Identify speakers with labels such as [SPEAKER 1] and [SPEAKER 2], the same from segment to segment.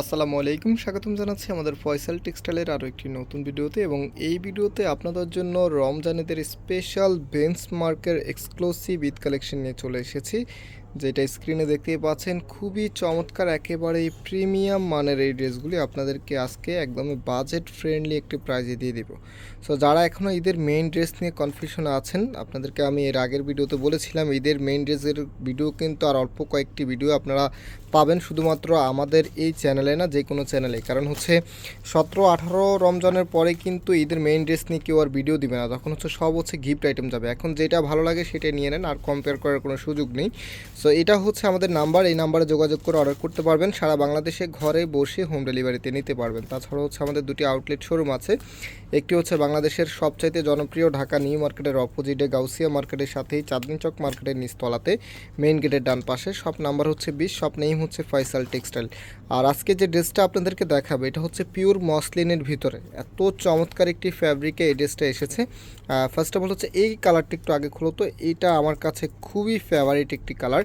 [SPEAKER 1] আসসালামু আলাইকুম, স্বাগতম জানাচ্ছি আমাদের ফয়সাল টেক্সটাইলের আরও একটি নতুন ভিডিওতে এবং এই ভিডিওতে আপনাদের জন্য রমজানেদের স্পেশাল বেঞ্চমার্কের এক্সক্লুসিভ ঈদ কালেকশন নিয়ে চলে এসেছি। যেটা স্ক্রিনে দেখতেই পাচ্ছেন, খুবই চমৎকার একেবারে প্রিমিয়াম মানের এই ড্রেসগুলি আপনাদেরকে আজকে একদমই বাজেট ফ্রেন্ডলি একটি প্রাইজে দিয়ে দিব। সো যারা এখনও ঈদের মেইন ড্রেস নিয়ে কনফিউশনে আছেন, আপনাদেরকে আমি এর আগের ভিডিওতে বলেছিলাম, ঈদের মেইন ড্রেসের ভিডিও কিন্তু আর অল্প কয়েকটি ভিডিও আপনারা পাবেন শুধুমাত্র আমাদের এই চ্যানেলে না, যে কোনো চ্যানেলে কারণ হচ্ছে, সতেরো আঠারো রমজানের পরে কিন্তু ঈদের মেইন ড্রেস নিয়ে কেউ আর ভিডিও দিবে না। তখন হচ্ছে সব হচ্ছে গিফট আইটেম যাবে। এখন যেটা ভালো লাগে সেটা নিয়ে নেন, আর কম্পেয়ার করার কোনো সুযোগ নেই। সো এটা হচ্ছে আমাদের নাম্বার। এই নাম্বারে যোগাযোগ করে অর্ডার করতে পারবেন। সারা বাংলাদেশে ঘরে বসে হোম ডেলিভারিতে নিতে পারবেন। তাছাড়া হচ্ছে আমাদের দুটি আউটলেট শোরুম আছে। একটি হচ্ছে বাংলাদেশের সবচাইতে জনপ্রিয় ঢাকা নিউ মার্কেটের অপোজিটে গাউসিয়া মার্কেটের সাথেই চাঁদনি চক মার্কেটের নিচতলাতে মেইন গেটের ডান পাশে। সব নাম্বার হচ্ছে বিশ সব নেম হচ্ছে ফয়সাল টেক্সটাইল আর আজকে যে ড্রেসটা আপনাদেরকে দেখাবো, এটা হচ্ছে পিওর মসলিনের ভিতরে। এত চমৎকার একটি ফ্যাব্রিকে এই ড্রেসটা এসেছে। ফার্স্ট অফ অল হচ্ছে এই কালারটি একটু আগে খুলো তো। এটা আমার কাছে খুবই ফেভারিট একটি কালার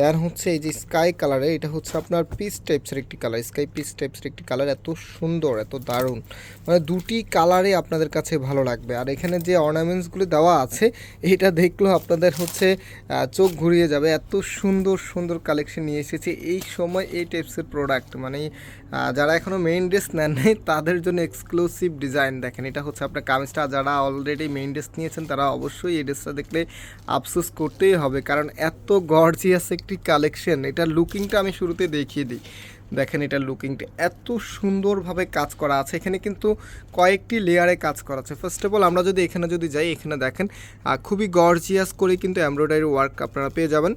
[SPEAKER 1] দেন হচ্ছে এই যে স্কাই কালারে এটা হচ্ছে আপনার পিস টাইপসের একটি কালার স্কাই পিস টাইপসের একটি কালার এত সুন্দর, এত দারুণ। মানে দুটি কালারে আপনাদের কাছে ভালো লাগবে। আর এখানে যে অর্নামেন্টসগুলি দেওয়া আছে, এটা দেখলেও আপনাদের হচ্ছে চোখ ঘুরিয়ে যাবে। এত সুন্দর সুন্দর কালেকশন নিয়ে এসেছে। এই সময় এই টাইপসের প্রোডাক্ট মানে যারা এখনও মেইন ড্রেস নেন নাই, তাদের জন্য এক্সক্লুসিভ ডিজাইন দেখেন। এটা হচ্ছে আপনার কামিজটা। যারা অলরেডি মেইন ড্রেস নিয়েছেন, তারা অবশ্যই এই ড্রেসটা দেখলে আফসোস করতেই হবে। কারণ এত গর্জিয়াস একটি কালেকশন এটা লুকিংটা আমি শুরুতে দেখিয়ে দিই। দেখেন এটা লুকিংটা এত সুন্দরভাবে কাজ করা আছে। এখানে কিন্তু কয়েকটি লেয়ারে কাজ করা আছে। ফার্স্ট অফ অল আমরা যদি এখানে যদি যাই, এখানে দেখেন খুবই গর্জিয়াস করে কিন্তু এমব্রয়ডারি ওয়ার্ক আপনারা পেয়ে যাবেন।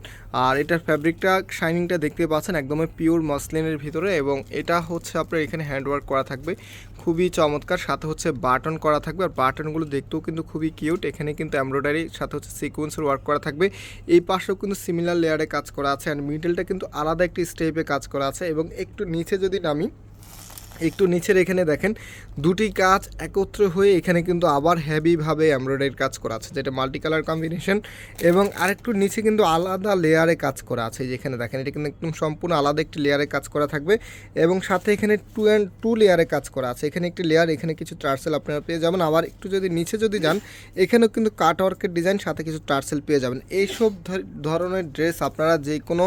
[SPEAKER 1] আর এটার ফ্যাব্রিকটা শাইনিংটা দেখতে পাচ্ছেন একদমই পিওর মসলিনের ভিতরে এবং এটা হচ্ছে আপনার এখানে হ্যান্ড ওয়ার্ক করা থাকবে। খুবই চমৎকার। সাথে হচ্ছে বাটন করা থাকবে। আর বাটনগুলো দেখতেও কিন্তু খুবই কিউট এখানে কিন্তু এমব্রয়ডারি সাথে হচ্ছে সিকোয়েন্সের ওয়ার্ক করা থাকবে। এই পাশেও কিন্তু সিমিলার লেয়ারে কাজ করা আছে। অ্যান্ড মিডলটা কিন্তু আলাদা একটি স্টেপে কাজ করা আছে এবং একটু নিচে যদি নামি, একটু নিচের এখানে দেখেন, দুটি কাজ একত্র হয়ে এখানে কিন্তু আবার হ্যাভিভাবে এমব্রয়ডারির কাজ করা আছে, যেটা মাল্টি কালার কম্বিনেশন এবং আরেকটু নিচে কিন্তু আলাদা লেয়ারে কাজ করা আছে যেখানে দেখেন, এটা কিন্তু একদম সম্পূর্ণ আলাদা একটি লেয়ারে কাজ করা থাকবে এবং সাথে এখানে টু অ্যান্ড টু লেয়ারে কাজ করা আছে, এখানে একটি লেয়ার এখানে কিছু টার্সেল আপনারা পেয়ে যাবেন, আবার একটু যদি নিচে যদি যান, এখানেও কিন্তু কাট ওয়ার্কের ডিজাইন সাথে কিছু টার্সেল পেয়ে যাবেন, এইসব ধরনের ড্রেস আপনারা যে কোনো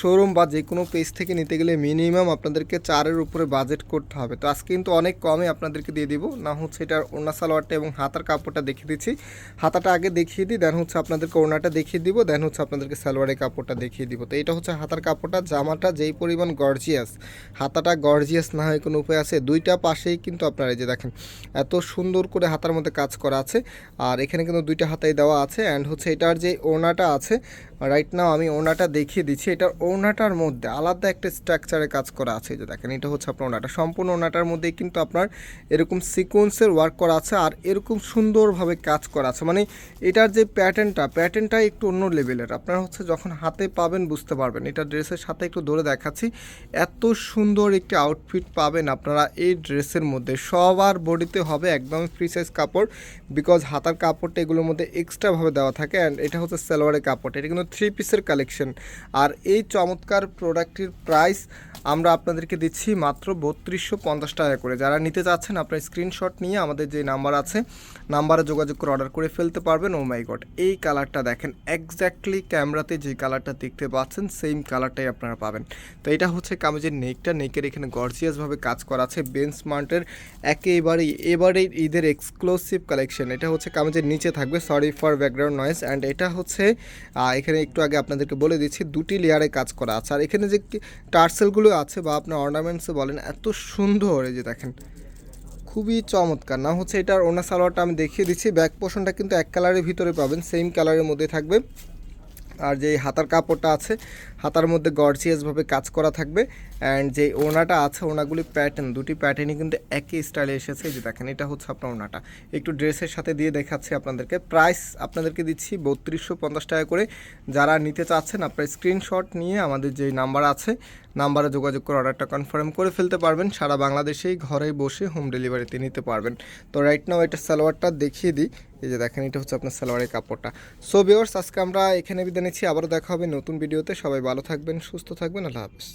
[SPEAKER 1] শোরুম বা যে কোনো পেজ থেকে নিতে গেলে মিনিমাম আপনাদেরকে চারের উপরে বাজেট করতে হবে। তো আজকে কিন্তু অনেক কমে আপনাদেরকে দিয়ে দিব। না হচ্ছে এটার ওড়না সালোয়ারটা এবং হাতার কাপড়টা দেখিয়ে দিচ্ছি। হাতাটা আগে দেখিয়ে দিই দেন হচ্ছে আপনাদেরকে ওড়নাটা দেখিয়ে দিব দেন হচ্ছে আপনাদেরকে সালোয়ারের কাপড়টা দেখিয়ে দিব। তো এটা হচ্ছে হাতার কাপড়টা, জামাটা যেই পরিমাণ গর্জিয়াস হাতাটা গর্জিয়াস না হয় কোনো উপায় আছে, দুইটা পাশেই কিন্তু আপনারা এই যে দেখেন, এত সুন্দর করে হাতার মধ্যে কাজ করা আছে। আর এখানে কিন্তু দুইটা হাতাই দেওয়া আছে অ্যান্ড হচ্ছে এটার যে ওড়নাটা আছে রাইট নাও আমি ওড়নাটা দেখিয়ে দিচ্ছি। এটার ওনাটার মধ্যে আলাদা একটা স্ট্রাকচারে কাজ করা আছে যে দেখেন, এটা হচ্ছে আপনার ওড়নাটা সম্পূর্ণ ওড়নাটার মধ্যেই কিন্তু আপনার এরকম সিকোয়েন্সের ওয়ার্ক করা আছে আর এরকম সুন্দরভাবে কাজ করা আছে। মানে এটার যে প্যাটার্নটা প্যাটার্নটা একটু অন্য লেভেলের আপনারা হচ্ছে যখন হাতে পাবেন বুঝতে পারবেন। এটা ড্রেসের সাথে একটু ধরে দেখাচ্ছি। এত সুন্দর একটি আউটফিট পাবেন আপনারা এই ড্রেসের মধ্যে। সবার বডিতে হবে একদম ফ্রি সাইজ কাপড় বিকজ হাতার কাপড়টা এগুলোর মধ্যে এক্সট্রাভাবে দেওয়া থাকে অ্যান্ড এটা হচ্ছে সালোয়ারের কাপড় এটা কিন্তু থ্রি পিসের কালেকশন। আর এই চমৎকার প্রোডাক্টটির প্রাইস আমরা আপনাদেরকে দিচ্ছি মাত্র বত্রিশশো পঞ্চাশ টাকা করে। যারা নিতে চাচ্ছেন, আপনার স্ক্রিনশট নিয়ে আমাদের যে নাম্বার আছে, নাম্বারে যোগাযোগ করে অর্ডার করে ফেলতে পারবেন। ও মাই গড এই কালারটা দেখেন এক্স্যাক্টলি ক্যামেরাতে যে কালারটা দেখতে পাচ্ছেন সেম কালারটাই আপনারা পাবেন। তো এটা হচ্ছে কামিজের নেকটা। নেকের এখানে গর্জিয়াসভাবে কাজ করা আছে বেঞ্চ মার্টের একেবারেই, এবারেই ঈদের এক্সক্লুসিভ কালেকশন এটা হচ্ছে কামিজের নিচে থাকবে sorry for background noise and এটা হচ্ছে এখানে একটু আগে আপনাদেরকে বলে দিচ্ছি, দুটি লেয়ারে কাজ করা আছে। আর এখানে যে টার্সেলগুলো আছে বা আপনার অর্নামেন্টসে বলেন, এত সুন্দর এই যে দেখেন, খুবই চমৎকার। না হচ্ছে এটার ওনা সালোয়ারটা আমি দেখিয়ে দিচ্ছি। ব্যাক পোশনটা কিন্তু এক কালারের ভিতরে পাবেন সেম কালারের মধ্যে থাকবে। আর যে হাতার কাপড়টা আছে, হাতার মধ্যে গর্জিয়াসভাবে কাজ করা থাকবে অ্যান্ড যে ওনাটা আছে ওনাগুলি প্যাটার্ন দুটি প্যাটার্নই কিন্তু একই স্টাইলে এসেছে। যে দেখেন, এটা হচ্ছে আপনার ওনাটা একটু ড্রেসের সাথে দিয়ে দেখাচ্ছি আপনাদেরকে। প্রাইস আপনাদেরকে দিচ্ছি বত্রিশশো পঞ্চাশ টাকা করে। যারা নিতে চাচ্ছেন, আপনার স্ক্রিনশট নিয়ে আমাদের যে নাম্বার আছে নাম্বারে যোগাযোগ করে অর্ডারটা কনফার্ম করে ফেলতে পারবেন। সারা বাংলাদেশেই ঘরে বসে হোম ডেলিভারিতে নিতে পারবেন। তো রাইট নাও এটা সালোয়ারটা দেখিয়ে দিই। এই যে দেখেন, এটা হচ্ছে আপনার সালোয়ারের কাপড়টা। সো বিওর্স আজকে আমরা এখানে বিদায় নিচ্ছি। আবারও দেখা হবে নতুন ভিডিওতে সবাই ভালো থাকবেন, সুস্থ থাকবেন। আল্লাহ হাফিজ।